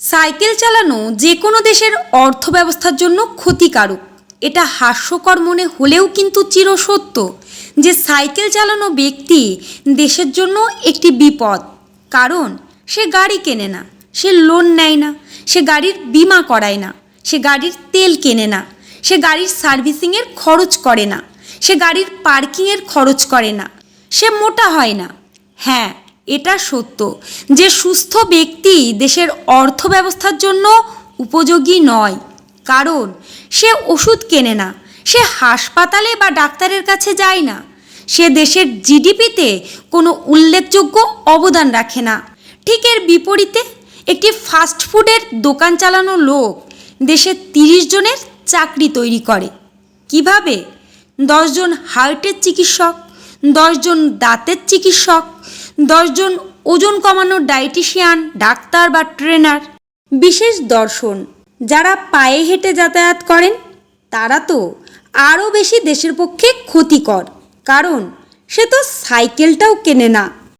Cycle চালানো যে কোনো দেশের অর্থব্যবস্থার জন্য ক্ষতিকারক। এটা হাস্যকর মনে হলেও কিন্তু চিরসত্য যে সাইকেল চালানো ব্যক্তি দেশের জন্য একটি বিপদ। কারণ সে গাড়ি কেনে না, সে লোন নেয় না, সে গাড়ির বিমা করায় না, সে গাড়ির তেল কেনে না, সে গাড়ির সার্ভিসিংয়ের খরচ করে না, সে গাড়ির পার্কিংয়ের খরচ করে না, সে মোটা হয় না। হ্যাঁ এটা সত্য যে সুস্থ ব্যক্তি দেশের অর্থব্যবস্থার জন্য উপযোগী নয়। কারণ, সে ওষুধ কেনে না, সে হাসপাতালে বা ডাক্তারের কাছে যায় না, সে দেশের জিডিপিতে কোনো উল্লেখযোগ্য অবদান রাখে না। ঠিক এর বিপরীতে, একটি ফাস্টফুডের দোকান চালানো লোক দেশের তিরিশ জনের চাকরি তৈরি করে। কীভাবে? দশজন হার্টের চিকিৎসক দশজন দাঁতের চিকিৎসক দশজন ওজন কমানোর ডায়েটিশিয়ান, ডাক্তার বা ট্রেনার। বিশেষ দর্শন, যারা পায়ে হেঁটে যাতায়াত করেন, তারা তো আরও বেশি দেশের পক্ষে ক্ষতিকর। কারণ সে তো সাইকেলটাও কেনে না।